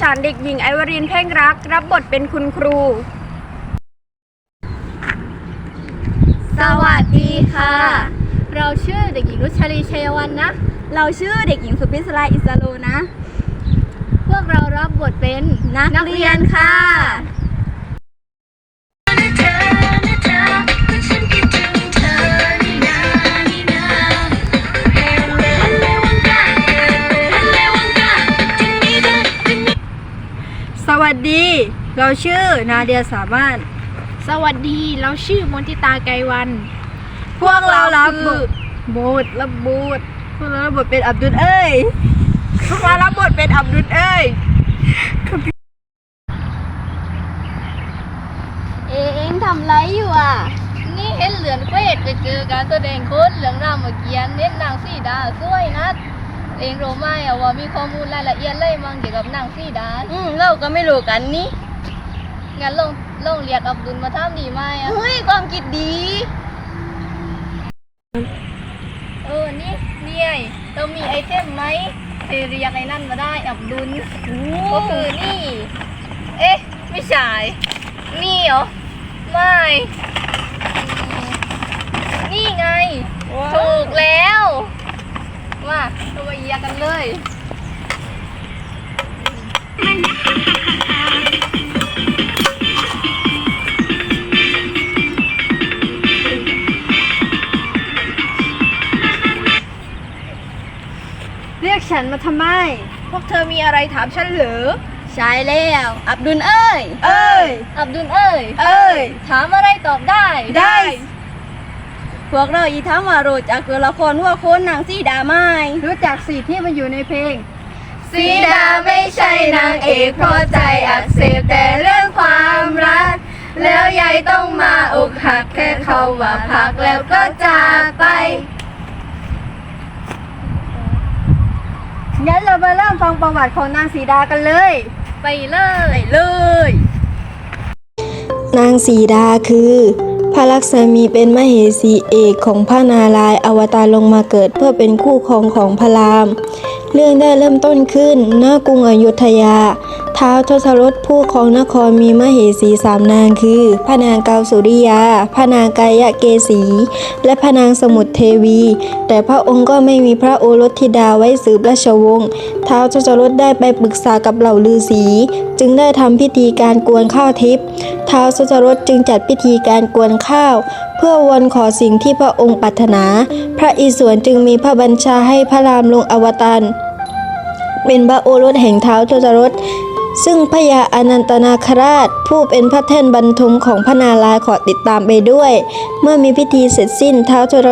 ฉันเด็กหญิงไอวรินเพ่งรัก รับบทเป็นคุณครู สวัสดีค่ะ เราชื่อเด็กหญิงรุชลีชัยวันนะ เราชื่อเด็กหญิงสุพิศราอิสโลนะ พวกเรารับบทเป็นนักเรียนค่ะ เราชื่อนาเดียสามารถ สวัสดีเราชื่อมนติตาไกรวัน พวกเรารับบทบทรับบทพวกเรารับบทเป็นอับดุลเอ้ยพวกเรารับบทเป็นอับดุลเอ้ยเองทำไรอยู่อะ นี่เห็นเหลือนเควดไปเจอการแสดงโค้ดเหลืองรามเกียนเน้นนางสีดาสวยนักเองรู้ไหมอะว่ามีข้อมูลรายละเอียดเลยมั้งเกี่ยวกับนางสีดา อืมเราก็ไม่รู้กันนี่ งั้นลองลองเรียกอับดุลมาทำดีไหมอะเฮ้ยความคิดดี เออ นี่นี่ไงเรามีไอเทมไหมเทเรียกไอ้นั่นมาได้อับดุลก็คือนี่ เอ๊ะ ไม่ใช่ นี่เหรอ ไม่ นี่ไง ถูกแล้วมาเรามาเยียกันเลย ฉันมาทำไม พวกเธอมีอะไรถามฉันเหรือ ใช่แล้ว อับดุลเอ้ย เอ้ย อับดุลเอ้ย เอ้ย ถามอะไรตอบได้ได้ พวกเราอีทั้งว่ารู้จักตัวละครว่าโคนนางสีดาไหมรู้จักสีที่มันอยู่ในเพลง สีดาไม่ใช่นางเอกเพราะใจอักเสบแต่เรื่องความรัก แล้วยายต้องมาอกหักแค่เขาว่าพักแล้วก็จากไป งั้นเรามาเริ่มฟังประวัติของนางสีดากันเลย ไปเลยเลย นางสีดาคือ พระลักษมีเป็นมเหสีเอกของพระนารายณ์อวตารลงมาเกิดเพื่อเป็นคู่ครองของพระราม เรื่องได้เริ่มต้นขึ้นณกรุงอยุธยา ท้าวทศรถผู้ครองนครมีมเหสีสามนางคือพระนางกาวสุริยาพระนางกายเกษีและพระนางสมุทรเทวี แต่พระองค์ก็ไม่มีพระโอรสธิดาไว้สืบราชวงศ์ท้าวทศรถได้ไปปรึกษากับเหล่าฤาษีจึงได้ทำพิธีการกวนข้าวทิพย์ท้าวสุจรสจึงจัดพิธีการกวนข้าว เพื่อวอนขอสิ่งที่พระองค์ปรารถนา พระอิศวรจึงมีพระบัญชาให้พระรามลงอวตารเป็นพระโอรสแห่งท้าวสุจรส ซึ่งพญาอนันตนาคราช ผู้เป็นพระแท่นบรรทมของพระนารายณ์ขอติดตามไปด้วย เมื่อมีพิธีเสร็จสิ้นท้าวสุจร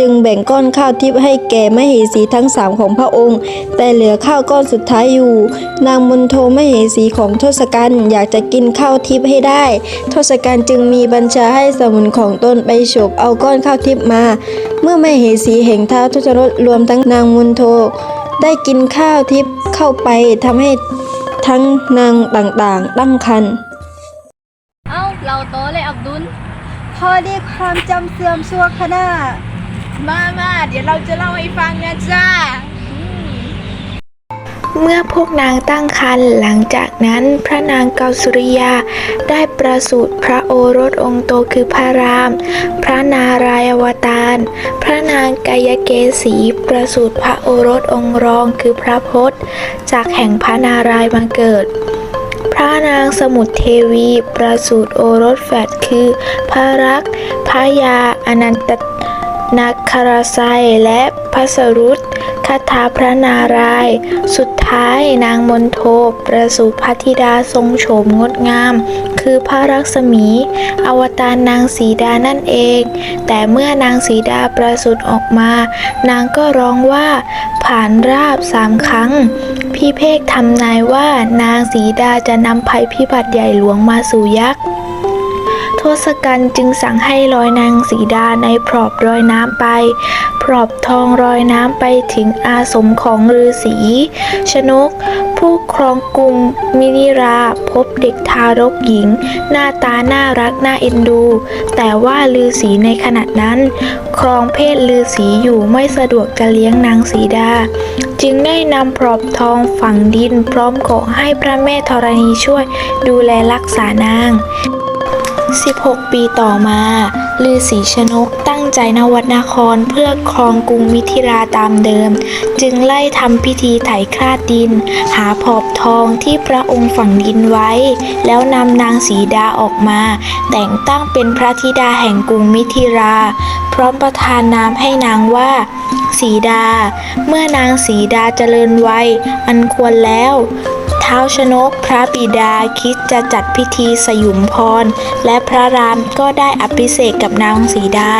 จึงแบ่งก้อนข้าวทิพย์ให้แก่มเหสีทั้งสามของพระองค์ แต่เหลือข้าวก้อนสุดท้ายอยู่ นางมนโทมเหสีของทศกัณฐ์อยากจะกินข้าวทิพย์ให้ได้ ทศกัณฐ์จึงมีบัญชาให้สมุนของตนไปฉกเอาก้อนข้าวทิพย์มา เมื่อมเหสีแห่งท้าวทศรสรวมทั้งนางมนโท ได้กินข้าวทิพย์เข้าไปทำให้ ทั้งนางต่างๆตั้งคัน เอ้า เราโตเลยอับดุล พอดีความจำเสื่อมชั่วขณะมามาเดี๋ยวเราจะเล่าให้ฟังนะจ้า เมื่อพวกนางตั้งครรภ์หลังจากนั้นพระนางเกาสุริยาได้ประสูติพระโอรสองค์โตคือพระราม พระนารายอวตาร พระนางกายเกษีประสูติพระโอรสองค์รองคือพระพศจากแห่งพระนารายบังเกิด พระนางสมุทรเทวีประสูติโอรสแฝดคือพระรักพระยาอนันตนาคราไซและพระสรุต คาถาพระนารายณ์สุดท้ายนางมนโทประสูติพระธิดาทรงโฉมงดงาม คือพระรักษมี อวตารนางสีดานั่นเอง แต่เมื่อนางสีดาประสูติออกมา นางก็ร้องว่า ผ่านราบสามครั้ง พี่เพกทำนายว่านางสีดาจะนำภัยพิบัติใหญ่หลวงมาสู่ยักษ์ ทศกัณฐ์จึงสั่งให้ลอยนางสีดาในพรอบลอยน้ำไป พรอบทองลอยน้ำไปถึงอาสมของฤาษีชนก ผู้ครองกรุงมินิราพบเด็กทารกหญิง หน้าตาน่ารักน่าเอ็นดู แต่ว่าฤาษีในขณะนั้น ครองเพศฤาษีอยู่ไม่สะดวกจะเลี้ยงนางสีดา จึงได้นำพรอบทองฝังดินพร้อมขอให้พระแม่ธรณีช่วยดูแลรักษานาง 16 ปีต่อมาฤาษีชนกตั้งใจนวัดนครเพื่อครองกรุงมิถิราตามเดิม จึงไล่ทำพิธีไถคราดดิน หาผอบทองที่พระองค์ฝังดินไว้ แล้วนำนางสีดาออกมา แต่งตั้งเป็นพระธิดาแห่งกรุงมิถิราพร้อมประทานนามให้นางว่าสีดา เมื่อนางสีดาเจริญวัยอันควรแล้ว ท้าวชนก พระบิดาคิดจะจัดพิธีสยุมพร และพระรามก็ได้อภิเษกกับนางสีดา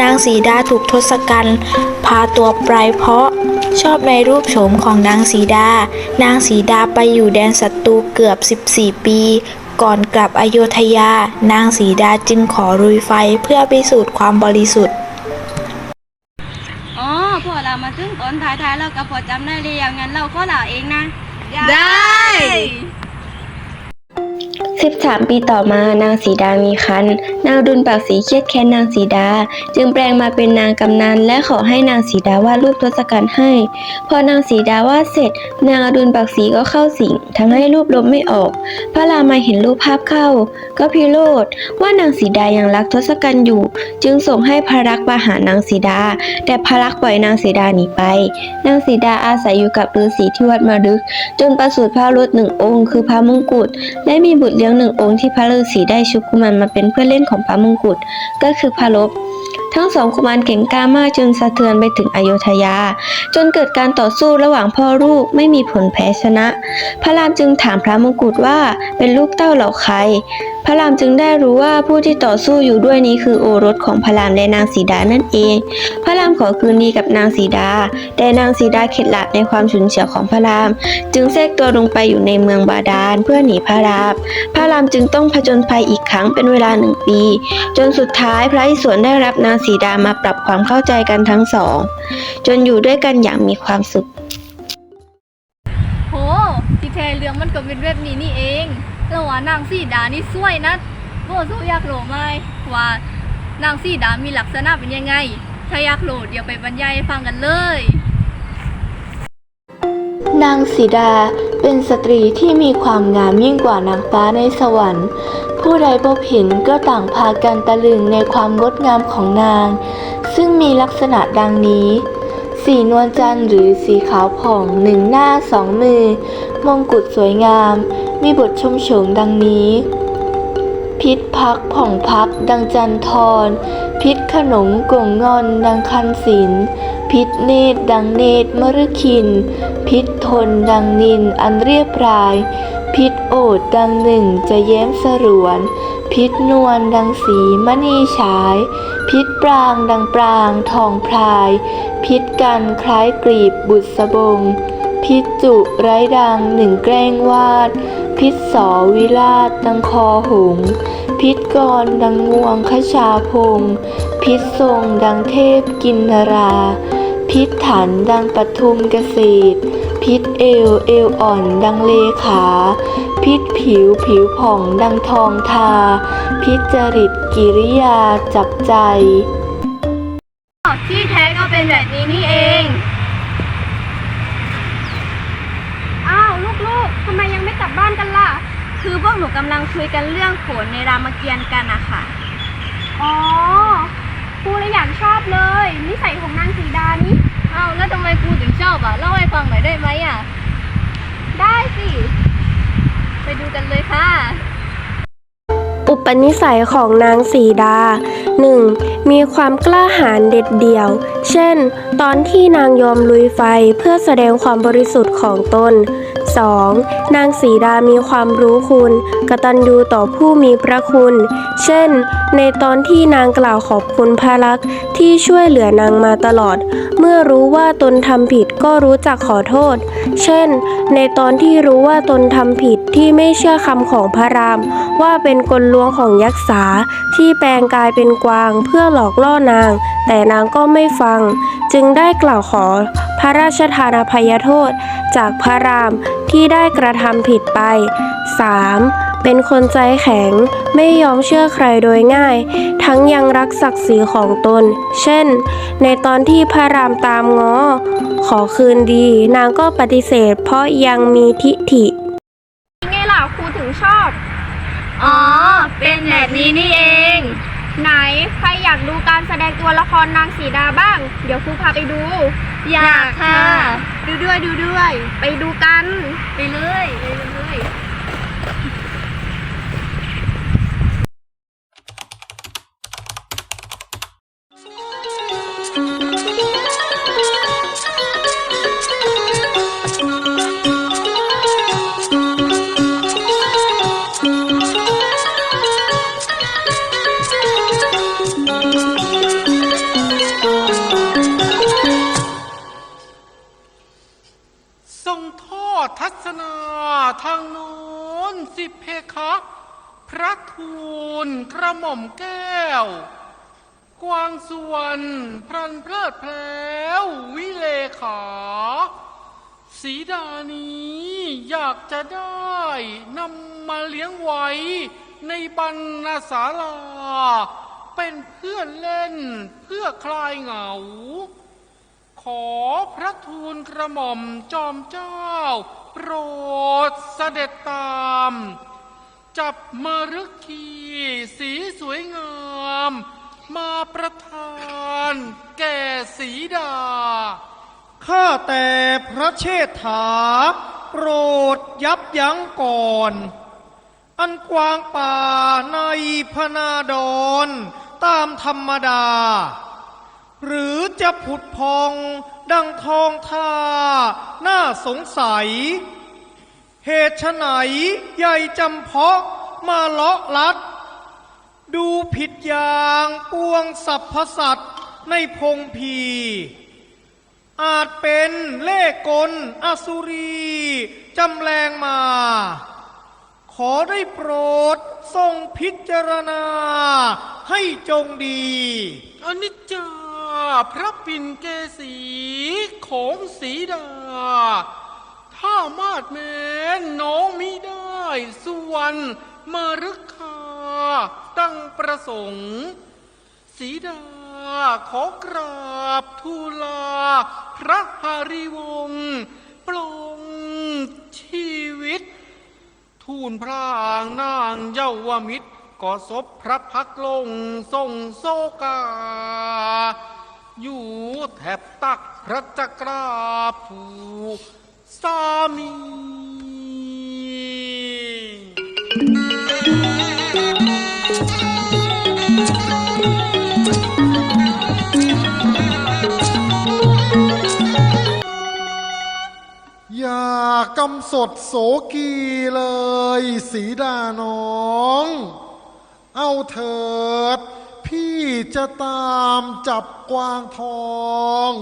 นางสีดาถูกทศกัณฐ์พาตัวไปเพราะชอบในรูปโฉมของนางสีดา นางสีดาไปอยู่แดนศัตรูเกือบ 14 ปี ก่อนกลับอโยธยา นางสีดาจึงขอรุยไฟเพื่อพิสูจน์ความบริสุทธิ์ อ๋อพอเรามาถึงตอนท้ายๆแล้วก็พอจำได้เลยอย่างนั้นเราก็เล่าเองนะ ได้ 13 ปีต่อมานางสีดามีคันนางดุลปากสีเครียดแค้นนางสีดา จึงแปลงมาเป็นนางกำนันและขอให้นางสีดาวาดรูปทศกัณฐ์ให้ พอนางสีดาวาดเสร็จ นางอดุลปากสีก็เข้าสิงทั้งให้รูปลบไม่ออก พระรามาเห็นรูปภาพเข้า ก็พิโรธว่านางสีดายังรักทศกัณฐ์อยู่ จึงส่งให้พระรักษ์มาหานางสีดา แต่พระรักปล่อยนางสีดาหนีไป นางสีดาอาศัยอยู่กับฤาษีที่วัดมาดึก จนประสูติพระรถหนึ่งองค์ คือพระมงกุฎและมีบุตรเลี้ยงหนึ่งองค์ที่พระฤาษีได้ชุบกุมารมาเป็นเพื่อนเล่นของพระมงกุฎก็คือพระลบ ทั้งสองกุมารเก่งกล้ามากจนสะเทือนไปถึงอโยธยา จนเกิดการต่อสู้ระหว่างพ่อลูกไม่มีผลแพ้ชนะ พระรามจึงถามพระมงกุฎว่าเป็นลูกเต้าเหล่าใคร พระรามจึงได้รู้ว่าผู้ที่ต่อสู้อยู่ด้วยนี้คือโอรสของพระรามและนางสีดานั่นเอง พระรามขอคืนดีกับนางสีดา แต่นางสีดาเข็ดหลาบในความฉุนเฉียวของพระราม จึงแทรกตัวลงไปอยู่ในเมืองบาดาลเพื่อหนีพระราม พระรามจึงต้องผจญภัยอีกครั้งเป็นเวลาหนึ่งปี จนสุดท้ายพระอิศวรได้รับนางสีดามาปรับความเข้าใจกันทั้งสอง จนอยู่ด้วยกันอย่างมีความสุข โหที่แท้เรื่องมันก็เป็นแบบนี้นี่เองแล้วว่านางสีดานี่สวยนะโบสู้อยากโหลไหมว่านางสีดามีลักษณะเป็นยังไง ถ้าอยากโหลเดี๋ยวไปบรรยายให้ฟังกันเลย นางสีดาเป็นสตรีที่มีความงามยิ่งกว่านางฟ้าในสวรรค์ ผู้ใดพบเห็นก็ต่างพากันตะลึงในความงดงามของนาง ซึ่งมีลักษณะดังนี้ สีนวลจันทร์หรือสีขาวผ่องหนึ่งหน้าสองมือ มงกุฎสวยงาม มีบทชมเชงดังนี้ พิษพักผ่องพัก ดังจันทร พิษขนมกงงอนดังคันศิลพิษเนตรดังเนตรมฤคิน พิษทนดังนินอันเรียบราย โอดดังหนึ่งจะแย้มสรวน พิษนวลดังสีมณีฉาย พิษปรางดังปรางทองพลาย พิษกันคล้ายกลีบบุษบง พิษจุไร้ดังหนึ่งแกล้งวาด พิษสอวิราชดังคอหง พิษกรดังงวงขชาพง พิษทรงดังเทพกินนรา พิษถันดังปทุมเกษตรพิษเอวเอวอ่อนดังเลขา พิษผิวผิวผ่องดังทองทา พิษจริตกิริยาจับใจ ที่แท้ก็เป็นแบบนี้นี่เอง อ้าว ลูกๆทำไมยังไม่กลับบ้านกันล่ะ คือพวกหนูกำลังคุยกันเรื่องโขนในรามเกียรติ์กันนะคะอ๋อครูเลยอยากชอบเลย นิสัยของนางสีดานี่อ้าวแล้วทำไมครูถึงชอบอะ เล่าให้ฟังหน่อยได้ไหมอะ ได้สิ ไปดูกันเลยค่ะ อุปนิสัยของนางสีดา 1. มีความกล้าหาญเด็ดเดี่ยว เช่น ตอนที่นางยอมลุยไฟเพื่อแสดงความบริสุทธิ์ของตน 2. นางสีดามีความรู้คุณ กตัญญูต่อผู้มีพระคุณ เช่น ในตอนที่นางกล่าวขอบคุณพระลักษมณ์ที่ช่วยเหลือนางมาตลอด เมื่อรู้ว่าตนทำผิดก็รู้จักขอโทษ เช่น ในตอนที่รู้ว่าตนทำผิดที่ไม่เชื่อคำของพระราม ว่าเป็นกลลวงของยักษ์สาที่แปลงกายเป็นกวางเพื่อหลอกล่อนาง แต่นางก็ไม่ฟัง จึงได้กล่าวขอพระราชทานอภัยโทษ จากพระราม ที่ได้กระทำผิดไป 3. เป็นคนใจแข็ง ไม่ยอมเชื่อใครโดยง่าย ทั้งยังรักศักดิ์ศรีของตน เช่น ในตอนที่พระรามตามง้อ ขอคืนดี นางก็ปฏิเสธ เพราะยังมีทิฐิไงล่ะครูถึงชอบ อ๋อ เป็นแบบนี้นี่เอง ไหนใครอยากดูการแสดงตัวละครนางสีดาบ้าง เดี๋ยวครูพาไปดู อยากค่ะ ดูด้วยดูด้วย ไปดูกัน ไปเลยไปเลย ทูลกระหม่อมแก้ว กวางส่วนพรันเพลิดเพล้ววิเลขา สีดานี้อยากจะได้นำมาเลี้ยงไว้ในบรรณศาลา เป็นเพื่อนเล่นเพื่อคลายเหงา ขอพระทูลกระหม่อมจอมเจ้า โปรดเสด็จตาม จับมารึกขีสีสวยงาม มาประทาน แก่สีดา ข้าแต่พระเชษฐา โปรดยับยั้งก่อน อันกวางป่าในพนาดอนตามธรรมดา หรือจะผุดพองดังทองทาน่าสงสัย เหตุไฉนใหญ่จำเพาะมาเลาะลัด ดูผิดอย่างปวงสัพพสัตว์ในพงพี อาจเป็นเล่กลอสุรี จำแรงมา ขอได้โปรดทรงพิจารณา ให้จงดีอนิจจาพระปิ่นเกสีของสีดา ถ้ามาดแม้นน้องมิได้สุวรรณมารึกคาตั้งประสงค์สีดาขอกราบทูลา พระหาริวงศ์ปลงชีวิต ทูลพระอ่างนางเยาวมิตรก็ศพพระพักตร์ลงทรงโซกา อยู่แถบตักพระจักราภู สามีอย่ากำสดโสกีเลย สีดาน้อง เอาเถิด พี่จะตามจับกวางทอง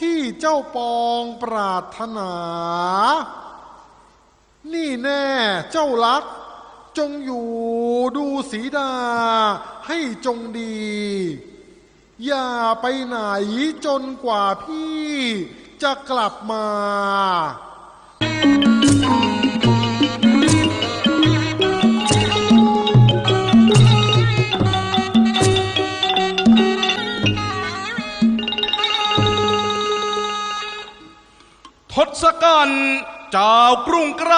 ที่เจ้าปองปรารถนา นี่แน่เจ้าลัก จงอยู่ดูสีดาให้จงดี อย่าไปไหนจนกว่าพี่จะกลับมา ศกัณฐ์เจ้ากรุงไกร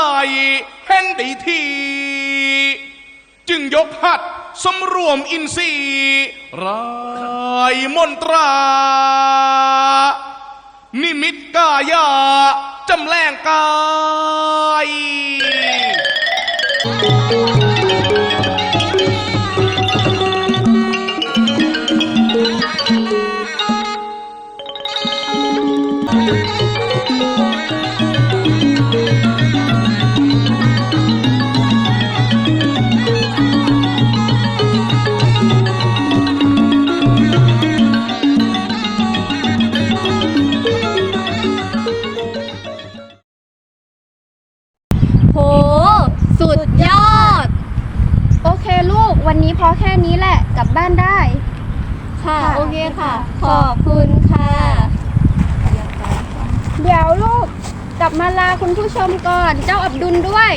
เห็นดีที จึงยกหัดสำรวมอินทรีย์รายมนตรา นิมิตกายาจำแรงกาย อแค่นี้แหละ กลับบ้านได้ ค่ะ โอเคค่ะ ขอบคุณค่ะ เดี๋ยวลูกกลับมาลาคุณผู้ชมก่อน เจ้าอับดุลด้วย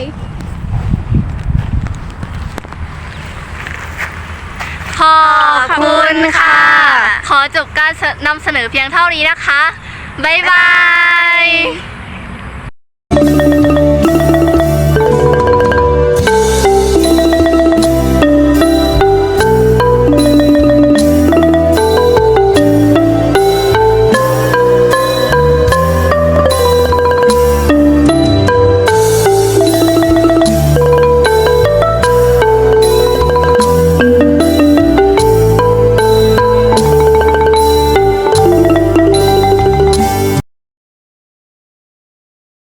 ขอบคุณค่ะ ขอจบการนำเสนอเพียงเท่านี้นะคะ บ๊ายบาย